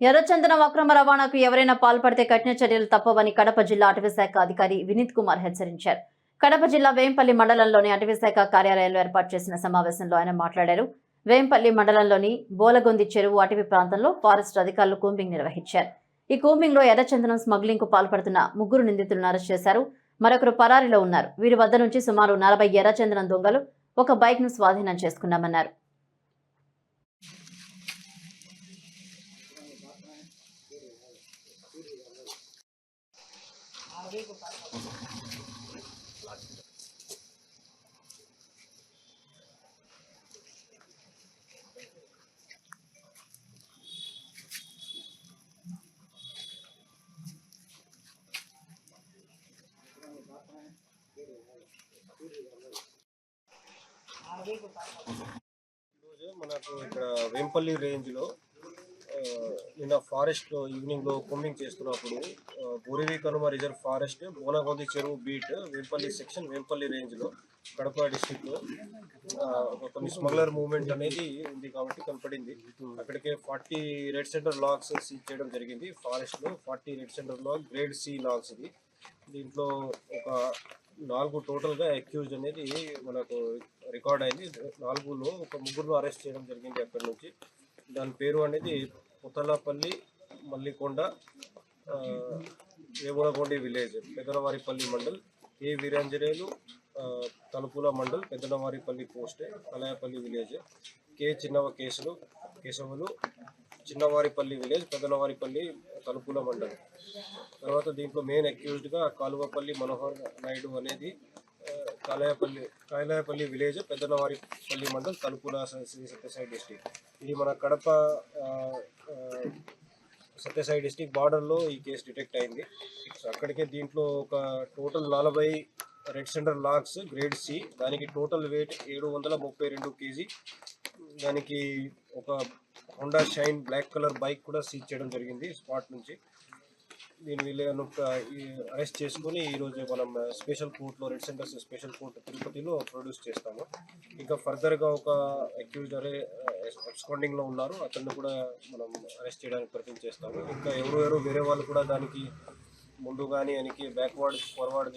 ఎర్రచందనం అక్రమ రవాణాకు ఎవరైనా పాల్పడితే కఠిన చర్యలు తప్పవని కడప జిల్లా అటవీశాఖ అధికారి వినీత్ కుమార్ హెచ్చరించారు. కడప జిల్లా వేంపల్లి మండలంలోని అటవీశాఖ కార్యాలయంలో ఏర్పాటు చేసిన సమావేశంలో ఆయన మాట్లాడారు. వేంపల్లి మండలంలోని బోలగొంది చెరువు అటవీ ప్రాంతంలో ఫారెస్ట్ అధికారులు కూంబింగ్ నిర్వహించారు. ఈ కూంబింగ్లో ఎర్రచందనం స్మగ్లింగ్కు పాల్పడుతున్న ముగ్గురు నిందితులను అరెస్ట్ చేశారు. మరొకరు పరారిలో ఉన్నారు. వీరి వద్ద నుంచి సుమారు నలభై ఎర్రచందనం దొంగలు ఒక బైక్ను స్వాధీనం చేసుకున్నామన్నారు. ఈరోజు మనకు ఇక్కడ వేంపల్లి రేంజ్లో నిన్న ఫారెస్ట్ ఈవినింగ్లో కొమ్మింగ్ చేస్తున్నప్పుడు ఆ, కనుమ రిజర్వ్ ఫారెస్ట్ బోనగొంది చెరువు బీట్ వేంపల్లి సెక్షన్ వేంపల్లి రేంజ్లో కడప డిస్టిక్లో ఒక కొన్ని స్మగ్లర్ మూవ్మెంట్ అనేది ఉంది కాబట్టి కనపడింది. అక్కడికే forty red sanders logs seize చేయడం జరిగింది. ఫారెస్ట్లో forty red sanders log grade C logs ఇది. దీంట్లో ఒక నాలుగు టోటల్గా అక్యూజ్ అనేది మనకు రికార్డ్ అయింది. నాలుగులో ఒక ముగ్గురు అరెస్ట్ చేయడం జరిగింది అక్కడ నుంచి. దాని పేరు అనేది ముత్తలపల్లి మల్లికొండ ఆ, Vemulagondi village Pedanavaripalli mandal A Veeranjaneyulu Talupula mandal Pedanavaripalli post Kalayapalli village K చిన్నవ కేసులు కేశవులు చిన్నవారిపల్లి విలేజ్ పెదనవారిపల్లి తలుపుల మండల్. తర్వాత దీంట్లో మెయిన్ అక్యూజ్డ్గా కాలువపల్లి మనోహర్ నాయుడు అనేది కాలాయపల్లి కాయలాయపల్లి విలేజ్ పెద్దనవారిపల్లి మండల్ తలుపుల శ్రీ సత్యసాయి డిస్టిక్. ఇది మన కడప సత్యసాయి డిస్టిక్ బార్డర్లో ఈ కేసు డిటెక్ట్ అయింది. సో అక్కడికే దీంట్లో ఒక టోటల్ నలభై red sanders logs grade C దానికి టోటల్ వెయిట్ ఏడు వందల ముప్పై రెండు కేజీ. దానికి ఒక Honda Shine black colour bike కూడా సీజ్ చేయడం జరిగింది స్పాట్ నుంచి. దీని వీళ్ళను అరెస్ట్ చేసుకుని ఈరోజు మనం స్పెషల్ కోర్టులో రెడ్ సెంటర్స్ స్పెషల్ కోర్టు తిరుపతిలో ప్రొడ్యూస్ చేస్తాము. ఇంకా ఫర్దర్గా ఒక అక్యూజ్ అరే ఎక్స్పాండింగ్లో ఉన్నారు. అతన్ని కూడా మనం అరెస్ట్ చేయడానికి ప్రయత్నం చేస్తాము. ఇంకా ఎవరు ఎవరు వేరే వాళ్ళు కూడా దానికి ముందు కానీ వెనక్కి బ్యాక్వర్డ్ ఫార్వర్డ్